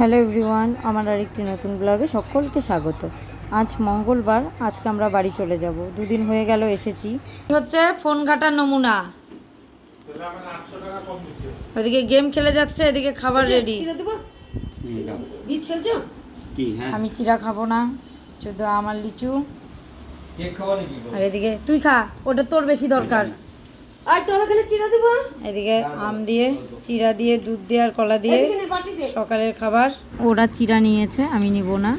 Hello everyone আমার আরেকটি নতুন ব্লগে সকলকে স্বাগত। আজ মঙ্গলবার আজকে আমরা বাড়ি চলে যাব। দুদিন হয়ে গেল এসেছি। হচ্ছে ফোন ঘাটার নমুনা। ওদিকে গেম খেলে যাচ্ছে এদিকে খাবার রেডি কি হ্যাঁ? আমি চিরা খাব না শুধু আমার লিচু। আর এদিকে তুই খা ওটা তোর বেশি দরকার। আর তোর ওখানে চিরা দেবো? এদিকে আম দিয়ে চিরা দিয়ে দুধ দিয়ে আর কলা দিয়ে সকালের খাবার। ওরা চিরা নিয়েছে আমি নিব না।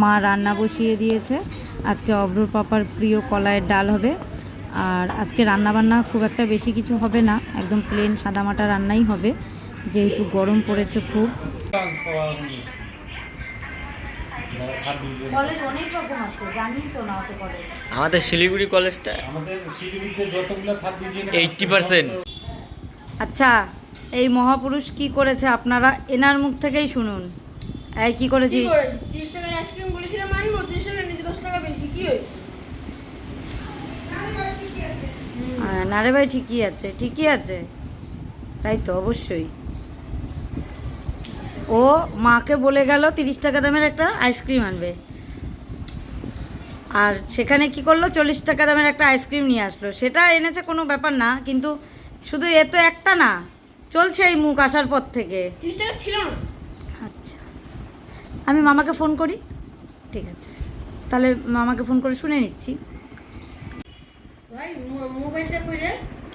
মা রান্না বসিয়ে দিয়েছে। আজকে অব্রুর পাপার প্রিয় কলাইয়ের ডাল হবে। আর আজকে রান্না বান্না খুব একটা বেশি কিছু হবে না একদম প্লেন সাদামাটা রান্নাই হবে। যেহেতু গরম পড়েছে খুব। কলেজ অনেক রকম আছে জানি তো না অত কলেজ? আমাদের শিলিগুড়ি কলেজটা আমাদের শিলিগুড়িতে যতগুলো থার্ড ডিভিশন 80% আচ্ছা এই মহাপুরুষ কি করেছে আপনারা? এনার মুখ থেকেই শুনুন। এই কি করেছিস? তিরিশ টাকার আইসক্রিম বলেছিলাম আনব তিরিশ টাকা নিচে দশ টাকা বেশি কি রে ভাই ঠিকই আছে ঠিকই আছে। তাই তো অবশ্যই। ও মাকে বলে গেল তিরিশ টাকা দামের একটা আইসক্রিম আনবে। আর সেখানে কি করল? চল্লিশ টাকা দামের একটা আইসক্রিম নিয়ে আসলো। সেটা এনেছে কোনো ব্যাপার না কিন্তু শুধু এ তো একটা না চলছে এই মুখ আসার পর থেকে। ছিল না। আচ্ছা। আমি মামাকে ফোন করি। ঠিক আছে। তাহলে মামাকে ফোন করে শুনে নিচ্ছি।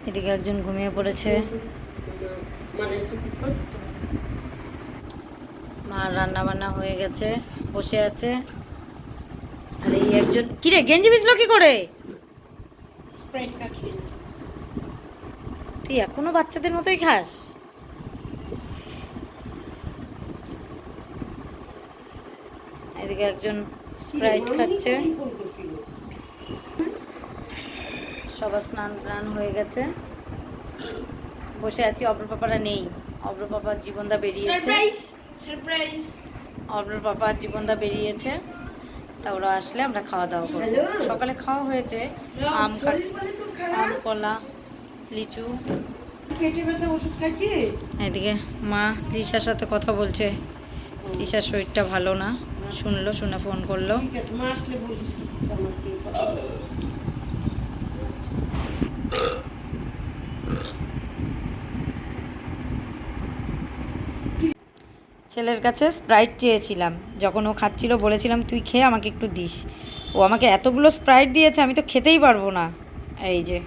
এদিকে একজন ঘুমিয়ে পড়েছে। মানে মা রান্না বান্না হয়ে গেছে বসে আছে। আর এই একজন কিরে গেঞ্জি ভিজলো কি করে। তুই এখনও বাচ্চাদের মতোই খাস? এদিকে একজন স্প্রাইট খাচ্ছে। সবার স্নান টান হয়ে গেছে। বসে আছি অব্র পাপারা নেই। অব্র পাপার জীবনদা বেরিয়েছে। সারপ্রাইজ। অব্র পাপার জীবনদা বেরিয়েছে। তা ওরা আসলে আমরা খাওয়া দাওয়া করব সকালে খাওয়া হয়েছে। আম কলা লিচু। এদিকে মা তৃষার সাথে কথা বলছে। তৃষার শরীরটা ভালো না। শুনলো শুনে ফোন করল। মা আসলে বলিস আমার কি কথা ছেলের কাছে স্প্রাইট চেয়েছিলাম। যখন ও খাচ্ছিল বলেছিলাম তুই খেয়ে আমাকে একটু দিস। ও আমাকে এতগুলো স্প্রাইট দিয়েছে আমি তো খেতেই পারব না। এই যে।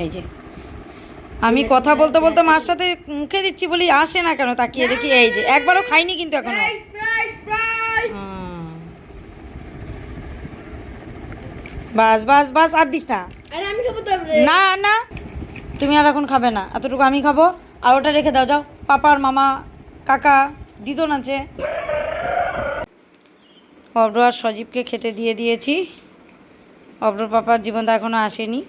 এই যে। আমি কথা বলতে বলতে মার সাথে মুখে দিচ্ছি বলি আসে না কেন? তাকিয়ে দেখি এই যে। একবারও খাইনি কিন্তু এখনও। বাস বাস বাস আর দিস না। না না। তুমি আর এখন খাবে না। এতটুকু আমি খাব। আর ওটা রেখে দাও যাও। পাপা আর মামা, কাকা, দিদন আছে। অব্র আর সজীবকে খেতে দিয়ে দিয়েছি। অব্রর পাপার জীবনটা এখনও আসেনি।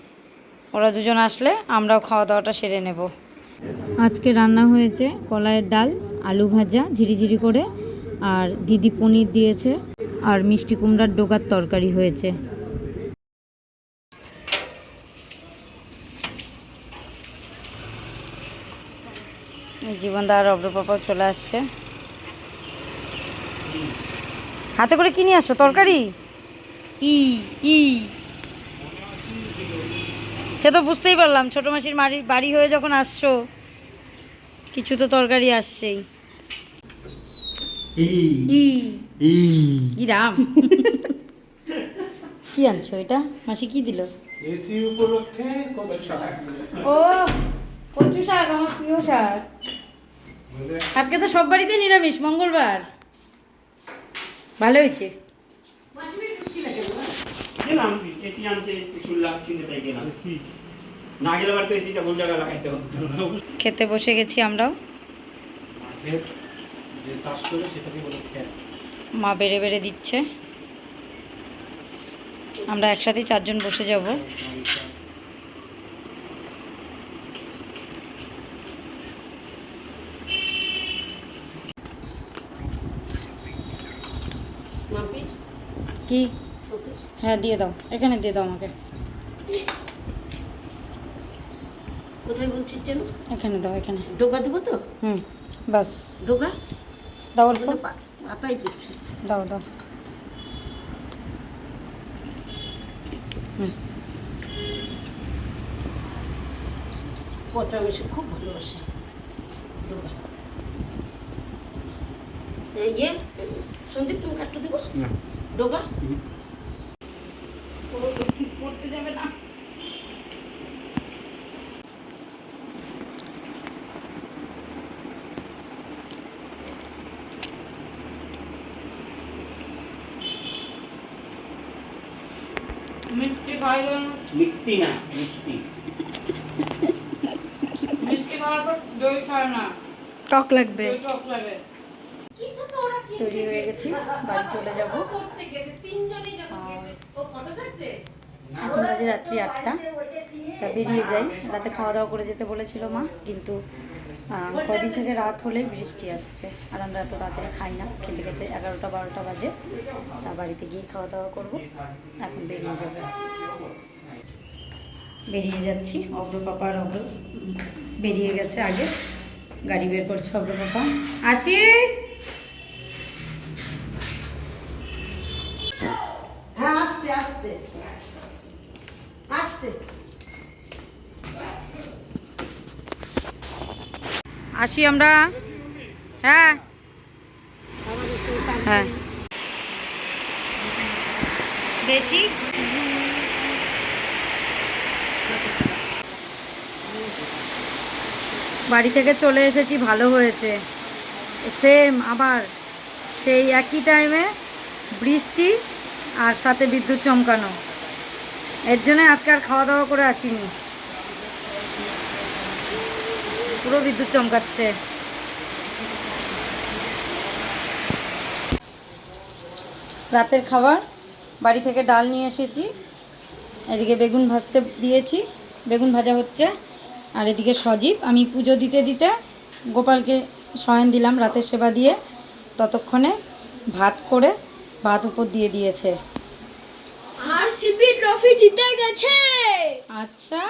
ওরা দুজন আসলে আমরাও খাওয়া দাওয়াটা সেরে নেব। আজকে রান্না হয়েছে কলাইয়ের ডাল, আলু ভাজা ঝিরিঝিরি করে, আর দিদি পনির দিয়েছে, আর মিষ্টি কুমড়ার ডোগার তরকারি হয়েছে। জীবনদা আর অগ্রপাপাও চলে আসছে। হাতে করে কি নিয়ে আসছো? তরকারি? ই ই। সে তো বুঝতেই পারলাম ছোট মাসির বাড়ি বাড়ি হয়ে যখন আসছো কিছু তো তরকারি আসছেই। ই ই। রাম। কি আনছো এটা? মাসি কি দিল? এসি উপলক্ষে ও কচু শাক আমার প্রিয় শাক। আজকে তো সব বাড়িতে নিরামিষ মঙ্গলবার। ভালো হয়েছে। খেতে বসে গেছি আমরাও। মা বেড়ে বেড়ে দিচ্ছে। আমরা একসাথেই চারজন বসে যাব। কি? ওকে হ্যাঁ দিয়ে দাও। এখানে দিয়ে দাও আমাকে। কোথায় বলছিস যেন? এখানে দাও এখানে। ডোকা দেবো তো? হুম বাস। ডোকা দাও অল্প। পা- পাতাই পড়ছে। দাও দাও। পচা মিশে খুব ভালোবাসে ডোকা এই ইয়ে সন্দীপ তুমি কাটতে দেবো? না ডোকা পড়তে যাবে না মিষ্টি খাই মিষ্টি না মিষ্টি মিষ্টি খাওয়ার পর দই খায় না টক লাগবে দই টক লাগে তৈরি হয়ে গেছি বাড়ি চলে যাব। এখন বাজে রাত্রি আটটা। তা বেরিয়ে যাই। রাতে খাওয়া দাওয়া করে যেতে বলেছিল মা কিন্তু কদিন থেকে রাত হলেই বৃষ্টি আসছে। আর আমরা এত তাড়াতাড়ি খাই না। খেতে খেতে এগারোটা বারোটা বাজে। তা বাড়িতে গিয়ে খাওয়া দাওয়া করব। এখন বেরিয়ে যাব। বেরিয়ে যাচ্ছি। অগ্র পাপা আর অগ্র বেরিয়ে গেছে আগে। গাড়ি বের করছে অগ্র পাপা। আসি আস্তে আস্তে। আস্তে। আসি আমরা। হ্যাঁ। হ্যাঁ। বেশি? বাড়ি থেকে চলে এসেছি, ভালো হয়েছে। সেম, আবার সেই একই টাইমে বৃষ্টি আর সাথে বিদ্যুৎ চমকানো। এর জন্য আজকে আর খাওয়া দাওয়া করে আসিনি। পুরো বিদ্যুৎ চমকাচ্ছে। রাতের খাবার, বাড়ি থেকে ডাল নিয়ে এসেছি। এদিকে বেগুন ভাজতে দিয়েছি। বেগুন ভাজা হচ্ছে। আর এদিকে সজীব, আমি পুজো দিতে দিতে গোপালকে শয়ন দিলাম রাতের সেবা দিয়ে। ততক্ষণে ভাত করে ভাত উপর দিয়ে দিয়েছে। আর সিপি ট্রফি জিতে গেছে। আচ্ছা।